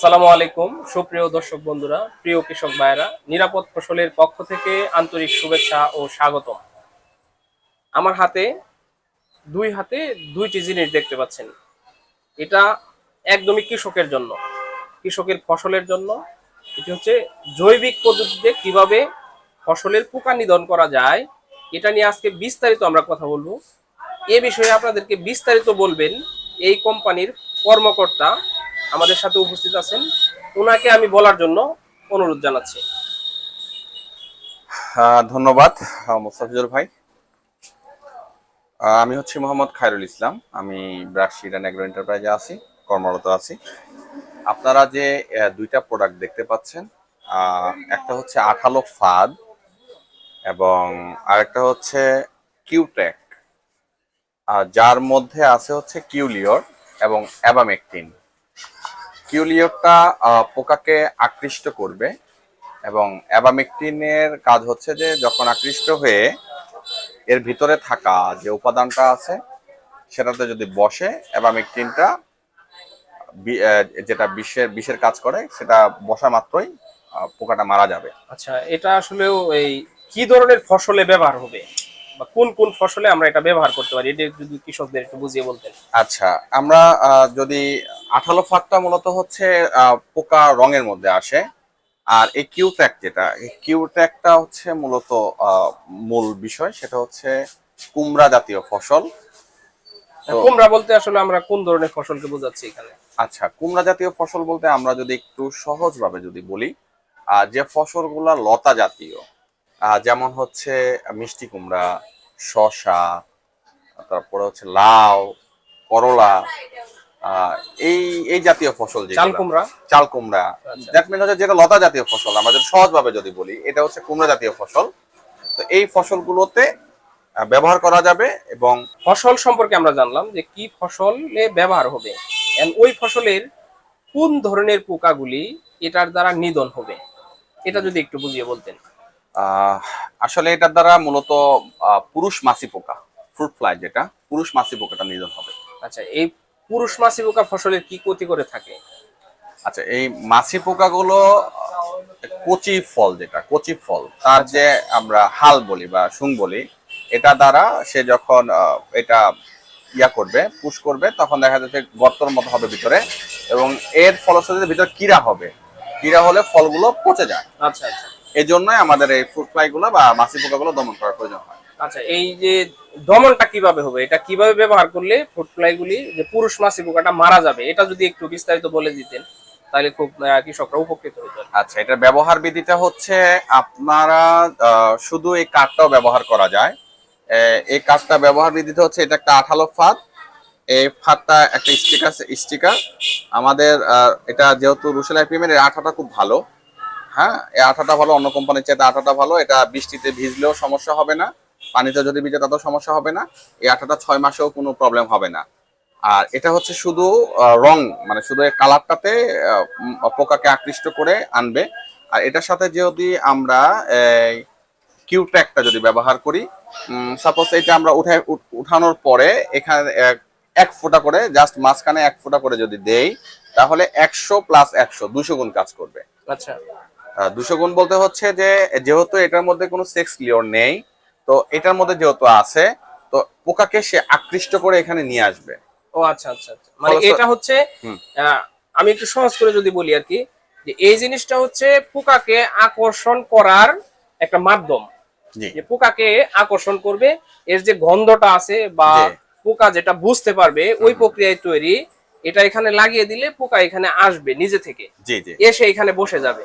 সালামু আলাইকুম, সুপ্রিয় দর্শক বন্ধুরা, প্রিয় কৃষক ভাইরা নিরাপদ ফসলের পক্ষ থেকে আন্তরিক শুভেচ্ছা ও স্বাগতম। আমার হাতে, দুই হাতে দুইটি জিনিস দেখতে পাচ্ছেন। এটা একদমই কৃষকের জন্য, কৃষকের ফসলের জন্য। এটি হচ্ছে জৈবিক পদ্ধতিতে কীভাবে ফসলের পোকা নিধন করা যায়, এটা নিয়ে আজকে বিস্তারিত আমরা কথা বলব। এ বিষয়ে আপনাদেরকে বিস্তারিত বলবেন এই কোম্পানির কর্মকর্তা আমাদের সাথে উপস্থিত আছেন। ওনাকে আমি বলার জন্য অনুরোধ জানাচ্ছি। ধন্যবাদ মোস্তাফিজুর ভাই। আমি হচ্ছি মোহাম্মদ খায়রুল ইসলাম। আমি ব্রাকশিড অ্যান্ড অ্যাগ্রো এন্টারপ্রাইজে আছি, কর্মরত আছি। আপনারা যে দুইটা প্রোডাক্ট দেখতে পাচ্ছেন একটা হচ্ছে আঠালো ফাদ এবং আরেকটা হচ্ছে কিউটেক। যার মধ্যে আছে হচ্ছে কিউলিওর এবং অ্যাবামেকটিন। কিউলিওরটা পোকাকে আকৃষ্ট করবে এবং অ্যাবামেকটিনের কাজ হচ্ছে যে যখন আকৃষ্ট হয়ে এর ভিতরে থাকা যে উপাদানটা আছে, সেটাতে যদি বসে অ্যাবামেকটিনটা যেটা বিষের বিষের কাজ করে, সেটা বসা মাত্রই পোকাটা মারা যাবে। আচ্ছা এটা আসলেও এই কি ধরনের ফসলে ব্যবহার হবে? বা কোন কোন ফসলে আমরা এটা ব্যবহার করতে পারি? এটা যদি কৃষকদের একটু বুঝিয়ে বলতেন। আচ্ছা আমরা যদি আঠালো ফাঁকটা মূলত হচ্ছে পোকা রঙের মধ্যে আসে আর এই কিউট্যাক যেটা এই কিউট্যাকটা হচ্ছে মূলত মূল বিষয় সেটা হচ্ছে কুমড়া জাতীয় ফসল। কুমড়া বলতে আসলে আমরা কোন ধরনের ফসলকে বোঝাচ্ছি এখানে? আচ্ছা কুমড়া জাতীয় ফসল বলতে আমরা যদি একটু সহজভাবে যদি বলি আহ, যে ফসলগুলা লতা জাতীয় যেমন হচ্ছে মিষ্টি কুমড়া শসা তারপরে হচ্ছে লাউ করলা এই এই জাতীয় ফসল চাল কুমড়া? চাল কুমড়া। আচ্ছা। দ্যাট মিন হচ্ছে যেটা লতা জাতীয় ফসল আমরা যদি সহজভাবে যদি বলি এটা হচ্ছে কুমড়া জাতীয় ফসল। তো এই ফসলগুলোতে ব্যবহার করা যাবে এবং ফসল সম্পর্কে আমরা জানলাম যে কি ফসলে ব্যবহার হবে ওই ফসলের কোন ধরনের পোকাগুলি এটার দ্বারা নিধন হবে এটা যদি একটু বুঝিয়ে বলতেন। আসলে এটার দ্বারা মূলত পুরুষ মাছি পোকা ফ্রুট ফ্লাই যেটা পুরুষ মাছি পোকাটা নিধন হবে। আচ্ছা এই পুরুষ মাছি পোকা ফসলের কি ক্ষতি করে থাকে? আচ্ছা এই মাছি পোকাগুলো কচি ফল যেটা কচি ফল তার যে আমরা হাল বলি বা শুং বলি এটা দ্বারা সে যখন এটা ইয়া করবে পুশ করবে তখন দেখা যাচ্ছে গর্তর মতো হবে ভিতরে এবং এর ফলশ্রুতিতে ভিতরে কিরা হবে। কিরা হলে ফলগুলো পচে যায়। আচ্ছা আচ্ছা। এই জন্যই আমাদের এই ফ্রুট ফ্লাই গুলো বা মাছি পোকাগুলো দমন করার প্রয়োজন হয়। আচ্ছা এই যে দমনটা কীভাবে হবে? এটা কীভাবে ব্যবহার করলে ফুড ফ্লাইগুলি যে পুরুষ মাছি পোকাটা মারা যাবে? এটা যদি একটু বিস্তারিত বলে দিতেন তাহলে খুব কৃষকরা উপকৃত হতো। আচ্ছা এটার ব্যবহার বিধিটা হচ্ছে আপনারা শুধু এই কাঠটাও ব্যবহার করা যায়। এই কাঠটা ব্যবহার বিধিটা হচ্ছে এটা একটা আঠালো ফাঁদ। এই ফাঁদটা একটা স্টিকার স্টিকার। আমাদের এটা যেহেতু রুশেল আইপিএমের এর আঠাটা খুব ভালো। হ্যাঁ এই আঠাটা ভালো, অন্য কোম্পানির চাইতে আঠাটা ভালো, এটা বৃষ্টিতে ভিজলেও সমস্যা হবে না, পানিতে যদি ভিজে তাতেও সমস্যা হবে না, এই আঠাটা ছয় মাসেও কোনো প্রবলেম হবে না। আর এটা হচ্ছে শুধু রং মানে শুধু এই কালারটাতে পোকাকে আকৃষ্ট করে আনবে। আর এটার সাথে যদি আমরা কিউট্যাকটা যদি ব্যবহার করি সাপোজ এটা আমরা উঠে উঠানোর পরে এখানে এক- ফোঁটা করে জাস্ট মাঝখানে এক ফোঁটা করে যদি দেই, তাহলে একশো প্লাস একশো, দুশো গুণ কাজ করবে। আচ্ছা। দুশো গুণ বলতে হচ্ছে যে যেহেতু এটার মধ্যে কোনো সেক্স লিওর নেই তো এটার মধ্যে যেহেতু আছে তো পোকাকে সে আকৃষ্ট করে এখানে নিয়ে আসবে। ও আচ্ছা আচ্ছা আচ্ছা। মানে এটা হচ্ছে আমি একটু সহজ করে যদি বলি আর কি যে এই জিনিসটা হচ্ছে পোকাকে আকর্ষণ করার একটা মাধ্যম। যে পোকাকে আকর্ষণ করবে এর যে গন্ধটা আছে বা পোকা যেটা বুঝতে পারবে ওই প্রক্রিয়ায় তৈরি এটা এখানে লাগিয়ে দিলে পোকা এখানে আসবে নিজে থেকে। এসে এখানে বসে যাবে।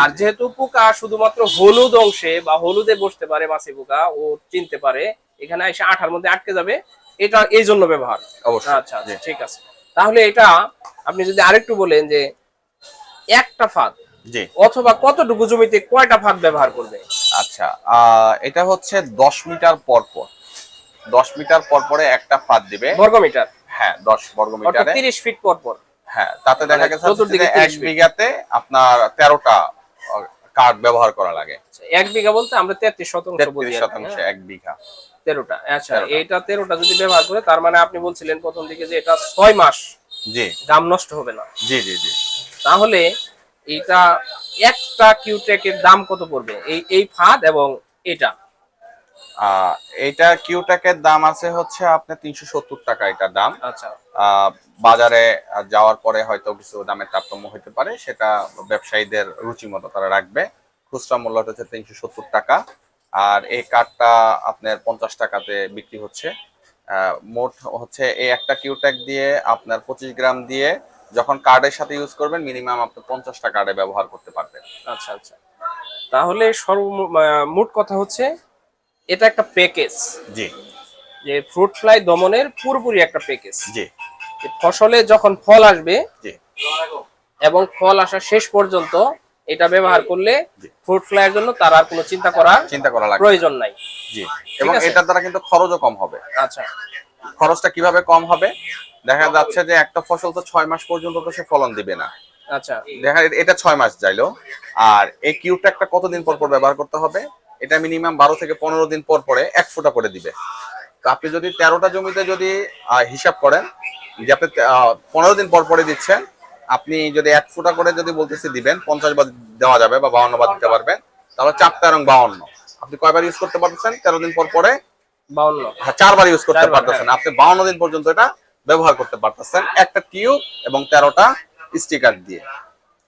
আর যেহেতু পোকা শুধুমাত্র হলুদ অংশে বা হলুদে বসতে পারে মাছি পোকা ও চিনতে পারে এখানে এসে আঠার মধ্যে আটকে যাবে এটা এই জন্য ব্যবহার। অবশ্যই আচ্ছা ঠিক আছে। তাহলে এটা আপনি যদি আরেকটু বলেন যে একটা ফাঁদ অথবা কতটুকু জমিতে কয়টা ফাঁদ ব্যবহার করবে? আচ্ছা আহ, এটা হচ্ছে দশ মিটার পর পর দশ মিটার পর পরে একটা ফাঁদ দিবে। বর্গমিটার। হ্যাঁ বর্গ মিটারে। ফিট পর পর। হ্যাঁ তাতে দেখা মানে গেছে চতুর্দিকে বিঘাতে আপনার তেরোটা কাঠ ব্যবহার করা লাগে। এক বিঘা বলতে আমরা শতাংশ শতাংশ হ্যাঁ? এক বিঘা। তেরোটা আচ্ছা যদি ব্যবহার করে তার মানে আপনি বলছিলেন প্রথম দিকে যে এটা ছয় মাস। জি। দাম নষ্ট হবে না। জি জি জি। তাহলে এটা একটা কিউটেকের দাম কত পড়বে? এই এই ফাঁদ এবং এটা এইটা কিউটেকের দাম আছে হচ্ছে আপনার তিনশো সত্তর টাকা এটার দাম। আচ্ছা। বাজারে যাওয়ার পরে হয়তো কিছু দামের তারতম্য হতে পারে সেটা ব্যবসায়ীদের রুচি মতো তারা রাখবে। খুচরা মূল্যটা হচ্ছে তিনশো সত্তর টাকা। আর এই কার্ডটা আপনার পঞ্চাশ টাকাতে বিক্রি হচ্ছে। মোট হচ্ছে এই একটা কিউটেক দিয়ে আপনার পঁচিশ গ্রাম দিয়ে যখন কার্ডের সাথে ইউজ করবেন মিনিমাম আপনি পঞ্চাশটা কার্ডে ব্যবহার করতে পারবেন। আচ্ছা আচ্ছা। তাহলে সর্ব মোট কথা হচ্ছে এটা একটা প্যাকেজ। জি। যে ফ্রুট ফ্লাই দমনের পুরোপুরি একটা প্যাকেজ। জি। ফসলে যখন ফল আসবে জি। এবং ফল আসা শেষ পর্যন্ত এটা ব্যবহার করলে। ফ্রুট ফ্লাইয়ের জন্য তার আর কোনো চিন্তা করার চিন্তা করা লাগবে প্রয়োজন নাই। জি। এবং। এটার দ্বারা কিন্তু খরচও কম হবে। আচ্ছা। খরচটা কীভাবে কম হবে? দেখা যাচ্ছে যে একটা ফসল তো ছয় মাস পর্যন্ত তো সে ফলন দিবে না। আচ্ছা। দেখা এটা ছয় মাস যাইলো। আর এই কিউবটা কতদিন পর পর ব্যবহার করতে হবে? এটা মিনিমাম বারো থেকে পনেরো দিন পর পরে এক ফুটা করে দিবে। তো আপনি যদি তেরোটা জমিতে যদি হিসাব করেন যে আপনি পনেরো দিন পর পরে দিচ্ছেন আপনি যদি এক ফুটা করে যদি বলতেছি দিবেন পঞ্চাশ বার দেওয়া যাবে বা বাউন্ন বার দিতে পারবেন তাহলে চারটা এবং বাউন্ন। আপনি কয়বার ইউজ করতে পারতেছেন? তেরো দিন পর পরে? বাউন্ন। হ্যাঁ, চারবার ইউজ করতে পারতেছেন। আপনি বাউন্ন দিন পর্যন্ত এটা ব্যবহার করতে পারতেছেন। একটা টিউব এবং তেরোটা স্টিকার দিয়ে।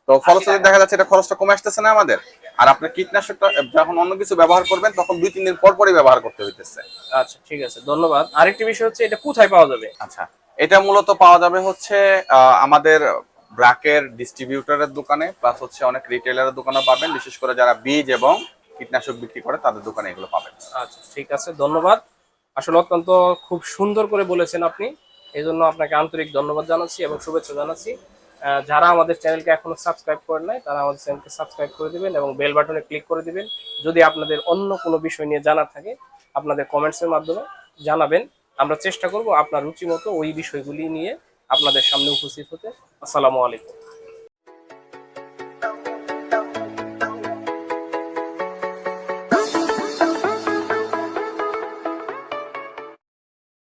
তো ফলশ্রুতি দেখা যাচ্ছে এটা খরচটা কমে আসতেছে না আমাদের? আর আপনার কীটনাশকটা যখন অন্য কিছু ব্যবহার করবেন তখন দুই তিন দিন পর পরই ব্যবহার করতে হইতেছে। আচ্ছা ঠিক আছে ধন্যবাদ। আরেকটি বিষয় হচ্ছে এটা কোথায় পাওয়া যাবে? আচ্ছা এটা মূলত পাওয়া যাবে হচ্ছে আমাদের ব্রাকের ডিস্ট্রিবিউটরের দোকানে প্লাস হচ্ছে অনেক রিটেলারের দোকানে পাবেন। বিশেষ করে যারা বীজ এবং কীটনাশক বিক্রি করে তাদের দোকানে এগুলো পাবেন। আচ্ছা ঠিক আছে ধন্যবাদ। আসলে অত্যন্ত খুব সুন্দর করে বলেছেন আপনি। এই জন্য আপনাকে আন্তরিক ধন্যবাদ জানাচ্ছি এবং শুভেচ্ছা জানাচ্ছি। যারা আমাদের চ্যানেলকে এখনও সাবস্ক্রাইব করেন নাই, তারা আমাদের চ্যানেলকে সাবস্ক্রাইব করে দিবেন এবং বেল বাটনে ক্লিক করে দিবেন। যদি আপনাদের অন্য কোনো বিষয় নিয়ে জানা থাকে, আপনাদের কমেন্টসের মাধ্যমে জানাবেন। আমরা চেষ্টা করব আপনার রুচি মতো ওই বিষয়গুলি নিয়ে আপনাদের সামনে উপস্থিত হতে। আসসালামু আলাইকুম।